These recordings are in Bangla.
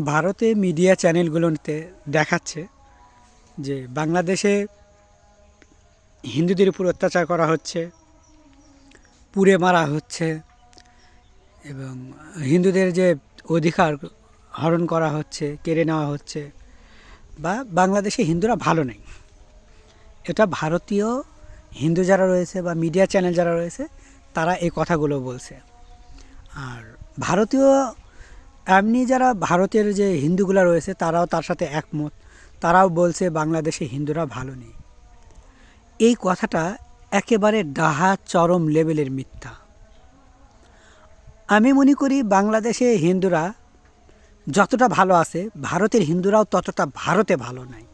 ভারতে মিডিয়া চ্যানেলগুলোতে দেখাচ্ছে যে বাংলাদেশে হিন্দুদের উপর অত্যাচার করা হচ্ছে, পুড়ে মারা হচ্ছে, এবং হিন্দুদের যে অধিকার হরণ করা হচ্ছে, কেড়ে নেওয়া হচ্ছে, বা বাংলাদেশে হিন্দুরা ভালো নেই। এটা ভারতীয় হিন্দু যারা রয়েছে বা মিডিয়া চ্যানেল যারা রয়েছে, তারা এই কথাগুলো বলছে। আর ভারতীয় এমনি যারা ভারতের যে হিন্দুগুলো রয়েছে, তারাও তার সাথে একমত। তারাও বলছে বাংলাদেশে হিন্দুরা ভালো নেই। এই কথাটা একেবারে ডাহা, চরম লেভেলের মিথ্যা। আমি মনে করি বাংলাদেশে হিন্দুরা যতটা ভালো আছে, ভারতের হিন্দুরাও ততটা ভারতে ভালো নাই।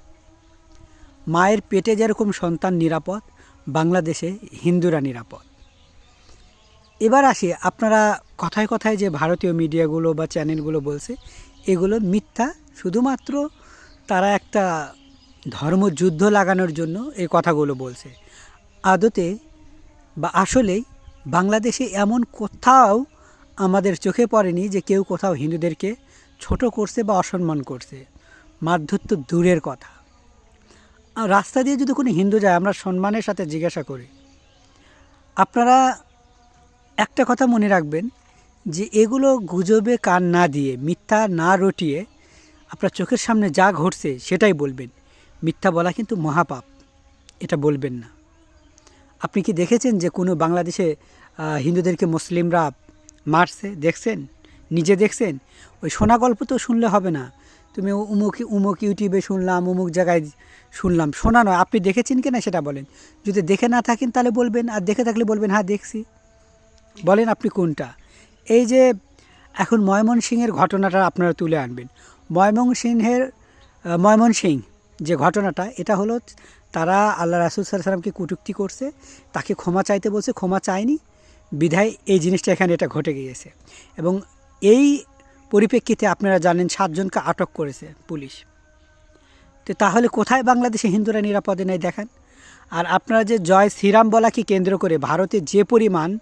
মায়ের পেটে যেরকম সন্তান নিরাপদ, বাংলাদেশে হিন্দুরা নিরাপদ। এবার আসি, আপনারা কথায় কথায় যে ভারতীয় মিডিয়াগুলো বা চ্যানেলগুলো বলছে, এগুলো মিথ্যা। শুধুমাত্র তারা একটা ধর্মযুদ্ধ লাগানোর জন্য এই কথাগুলো বলছে। আদতে বা আসলেই বাংলাদেশে এমন কোথাও আমাদের চোখে পড়েনি যে কেউ কোথাও হিন্দুদেরকে ছোট করছে বা অসম্মান করছে। মারধর তো দূরের কথা। রাস্তা দিয়ে যদি কোনো হিন্দু যায়, আমরা সম্মানের সাথে জিজ্ঞাসা করি। আপনারা একটা কথা মনে রাখবেন যে এগুলো গুজবে কান না দিয়ে, মিথ্যা না রটিয়ে আপনার চোখের সামনে যা ঘটছে সেটাই বলবেন। মিথ্যা বলা কিন্তু মহাপাপ, এটা বলবেন না। আপনি কি দেখেছেন যে কোনো বাংলাদেশে হিন্দুদেরকে মুসলিমরা মারছে, দেখছেন? নিজে দেখছেন? ওই শোনা গল্প তো শুনলে হবে না। তুমি উমুক উমুক ইউটিউবে শুনলাম, উমুক জায়গায় শুনলাম। শোনা নয়, আপনি দেখেছেন কিনা সেটা বলেন। যদি দেখে না থাকেন তাহলে বলবেন, আর দেখে থাকলে বলবেন হ্যাঁ দেখছি। বলেন আপনি কোনটা? এই যে এখন ময়মনসিংহের ঘটনাটা আপনারা তুলে আনবেন। ময়মনসিংহের আহ, ময়মনসিংহ যে ঘটনাটা এটা হলো তারা আল্লাহ রাসুল সাল্লামকে কুটুক্তি করছে তাকে ক্ষমা চাইতে বলছে ক্ষমা চায়নি বিধায় এই জিনিসটা এখানে এটা ঘটে গিয়েছে। এবং এই পরিপ্রেক্ষিতে আপনারা জানেন সাতজনকে আটক করেছে পুলিশ। তো তাহলে কোথায় বাংলাদেশে হিন্দুরা নিরাপদে নেই দেখান? আর আপনারা যে জয় শ্রীরাম বলাকে কেন্দ্র করে ভারতে যে পরিমাণ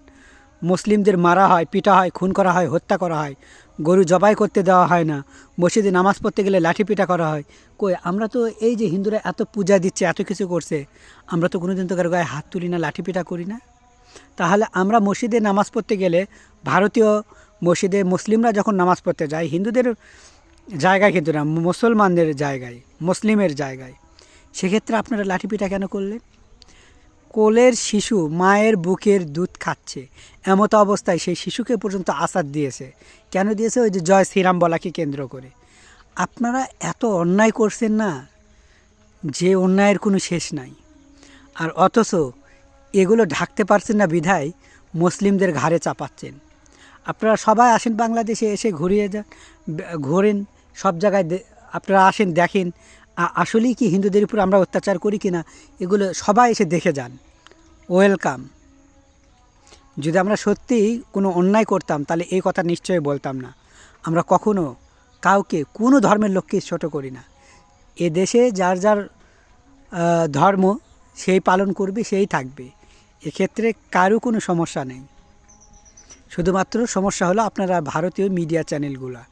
মুসলিমদের মারা হয়, পিটা হয়, খুন করা হয়, হত্যা করা হয়। গরু জবাই করতে দেওয়া হয় না। মসজিদে নামাজ পড়তে গেলে লাঠি পিটা করা হয়। কই, আমরা তো এই যে হিন্দুরা এত পূজা দিচ্ছে, এত কিছু করছে, আমরা তো কোনোদিন তো কারও গায়ে হাত তুলি না, লাঠি পিটা করি না? তাহলে আমরা মসজিদে নামাজ পড়তে গেলে ভারতীয় মসজিদে মুসলিমরা যখন নামাজ পড়তে যায়, হিন্দুদের জায়গায় কিন্তু না, মুসলমানদের জায়গায়, মুসলিমের জায়গায়, সেক্ষেত্রে আপনারা লাঠিপিটা কেন করলেন? কোলের শিশু মায়ের বুকের দুধ খাচ্ছে। এমত অবস্থায় সেই শিশুকে পর্যন্ত আসাদ দিয়েছে। কেন দিয়েছে? ওই যে জয় শ্রীরাম বলাকে কেন্দ্র করে। আপনারা এত অন্যায় করছেন না যে অন্যায়ের কোনো শেষ নাই। আর অথচ এগুলো ঢাকতে পারছেন না বিধায় মুসলিমদের ঘাড়ে চাপাচ্ছেন। আপনারা সবাই আসেন বাংলাদেশে এসে ঘুরিয়ে যান, ঘোরেন, সব জায়গায় আপনারা আসেন, দেখেন আসলেই কি হিন্দুদের উপর আমরা অত্যাচার করি কি না এগুলো সবাই এসে দেখে যান। ওয়েলকাম যদি আমরা সত্যিই কোনো অন্যায় করতাম, তাহলে এই কথা নিশ্চয়ই বলতাম না। আমরা কখনো কাউকে, কোনো ধর্মের লোককে ছোট করি না। এ দেশে যার যার ধর্ম, সেই পালন করবে, সেই থাকবে। এক্ষেত্রে কারও কোনো সমস্যা নেই। শুধুমাত্র সমস্যা হলো আপনারা ভারতীয় মিডিয়া চ্যানেলগুলো,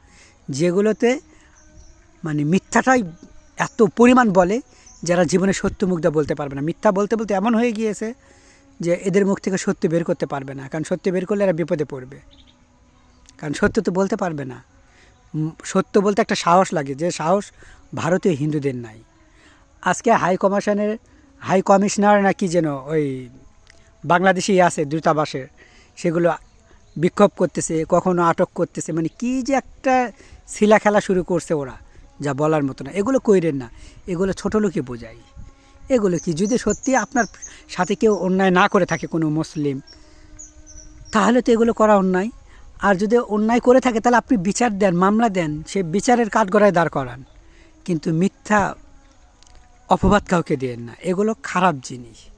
যেগুলোতে মানে মিথ্যাটাই এত পরিমাণ বলে যারা জীবনে সত্য মুখটা বলতে পারবে না। মিথ্যা বলতে বলতে এমন হয়ে গিয়েছে যে এদের মুখ থেকে সত্য বের করতে পারবে না। কারণ সত্য বের করলে এরা বিপদে পড়বে। কারণ সত্য তো বলতে পারবে না। সত্য বলতে একটা সাহস লাগে। যে সাহস ভারতীয় হিন্দুদের নাই। আজকে হাই কমিশনের, হাই কমিশনার না কি যেন ওই বাংলাদেশেই আছে দূতাবাসের সেগুলো বিক্ষোভ করতেছে, কখনো আটক করতেছে। মানে কি যে একটা শিলা খেলা শুরু করছে ওরা। যা বলার মতো না। এগুলো কইরেন না। এগুলো ছোটো লোকে বোঝাই এগুলো কি? যদি সত্যি আপনার সাথে কেউ অন্যায় না করে থাকে কোনো মুসলিম, তাহলে তো এগুলো করা অন্যায়। আর যদি অন্যায় করে থাকে, তাহলে আপনি বিচার দেন, মামলা দেন, সে বিচারের কাঠগড়ায় দাঁড় করান। কিন্তু মিথ্যা অপবাদ কাউকে দেন না। এগুলো খারাপ জিনিস।